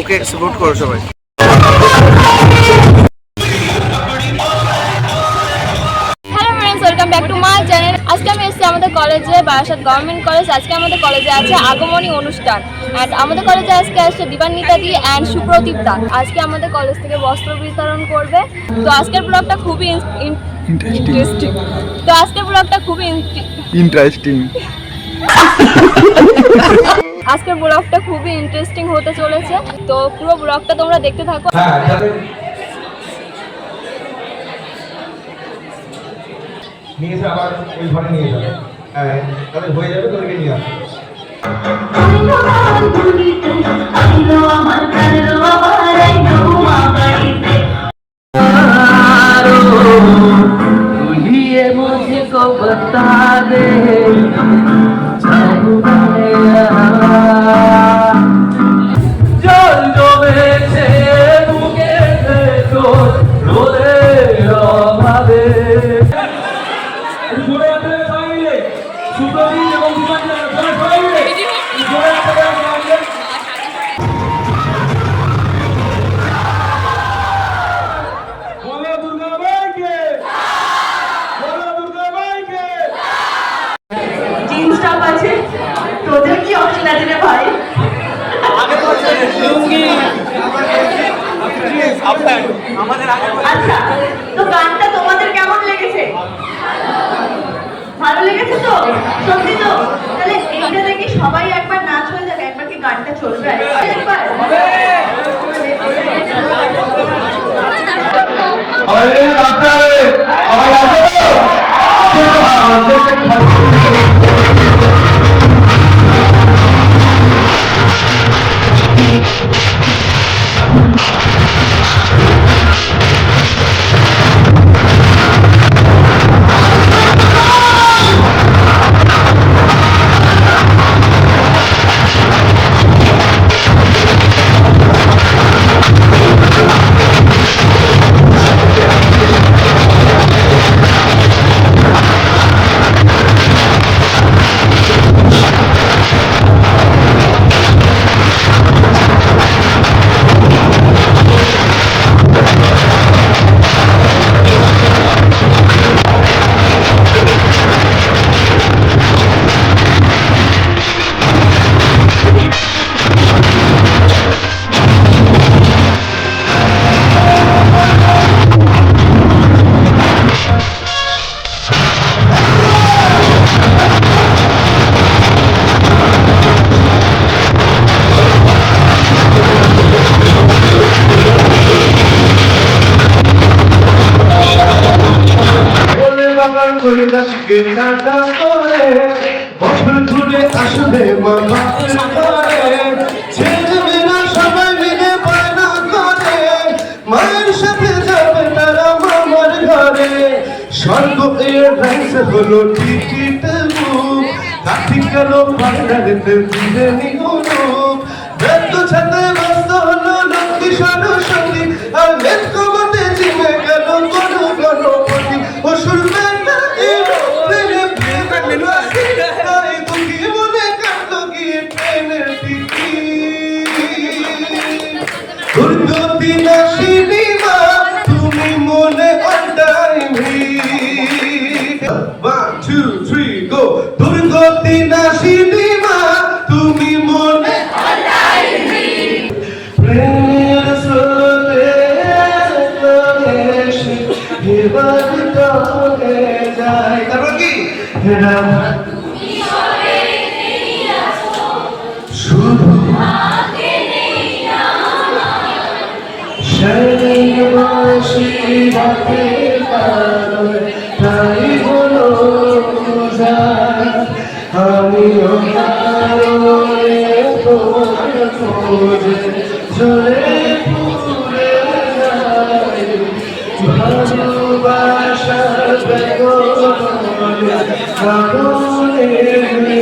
ওকে support করো সবাই। Welcome back to my channel আজকে আমি এসেছি আমাদের কলেজে বারাসাত গভর্নমেন্ট কলেজ আজকে আমাদের কলেজে আছে আগমনী অনুষ্ঠান। অ্যান্ড আমাদের কলেজে আজকে আসছে দীপান্বিতা দি অ্যান্ড সুপ্রদীপ দা। আজকে আমাদের কলেজ থেকে বস্ত্র বিতরণ করবে। তো আজকের ব্লগটা খুবই ইন্টারেস্টিং তো আজকের ব্লগটা খুবই ইন্টারেস্টিং আজকের ব্লগটা খুবই ইন্টারেস্টিং হতে চলেছে। তো পুরো ব্লগটা তোমরা দেখতে থাকো। হ্যাঁ নিয়ে এসে আবার ওই ঘরে নিয়ে যাবে। হ্যাঁ তাদের হয়ে যাবে তোদেরকে নিয়ে আসবে। চলবে। কাটা করে বছর মিলে বায়না করে মায়ের সাথে যাবে তারা মামার ঘরে স্বর্গ এর রাইস হলো টিকিট বুক কার্তিক গেল পান্ডারেতে দিলে নিগুনুক দুর্গতি নাশিনী মা তুমি মনে অন্যায় One, two, three, go! দুর্গতি নাশিনী তুমি মনে প্রেমের স্রোতে এবার তবে যায় তারপর কি বাসি তাই হলো আমিও চলে পুরে যাই ভালোবাসার কারণে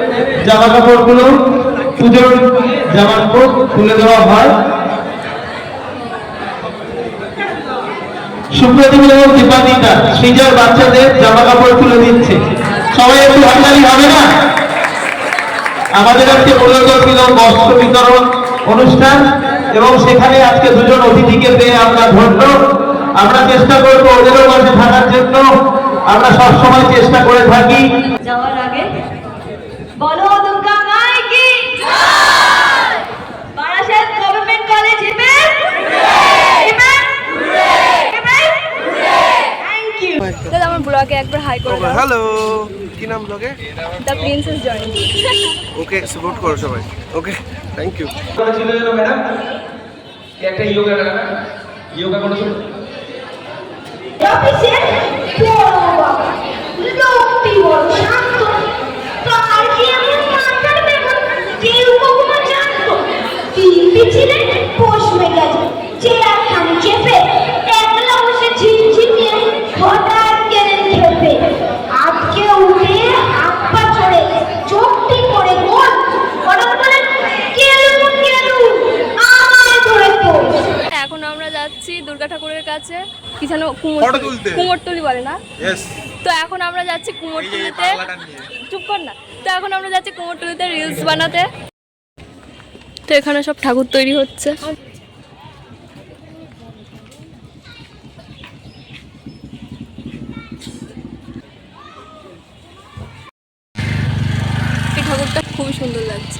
জামা কাপড়গুলো পুজোর জামা কাপড় তুলে দেওয়া হয়। সুপ্রদীপ এবং দীপান্বিতা বাচ্চাদের জামা কাপড় তুলে দিচ্ছে। সবাই একটু হবে না? আমাদের আজকে বস্ত্র বিতরণ অনুষ্ঠান এবং সেখানে আজকে দুজন অতিথিকে পেয়ে আমরা ধন্য। আমরা চেষ্টা করব ওদেরও পাশে থাকার জন্য। আমরা সবসময় চেষ্টা করে থাকি। বলো দুর্গা মাই কি? বারাসাত গভর্নমেন্ট কলেজ এবার এবার এবার থ্যাংক ইউ দাদা আমার ব্লগে একবার হাই করে হ্যালো কি নাম ব্লগে? দ্য প্রিন্সেস ওকে সাপোর্ট করো সবাই। ওকে থ্যাংক ইউ ম্যাডাম একটা ইয়োগা ইয়োগা করেছিল অফিসে তুলতে। কুমোরটুলি বলে না? তো এখন আমরা যাচ্ছি কুমোরটুলিতে। চুপ কর না। তো এখন আমরা যাচ্ছি কুমোরটুলিতে রিলস বানাতে। তো এখানে সব ঠাকুর তৈরি হচ্ছে। এই ঠাকুরটা খুবই সুন্দর লাগছে।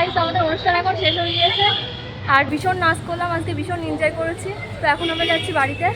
গাইস আমাদের অনুষ্ঠান এখন শেষ হয়ে গিয়েছে। আর ভীষণ নাচ করলাম, আজকে ভীষণ এনজয় করেছি। তো এখন আমরা যাচ্ছি বাড়িতে।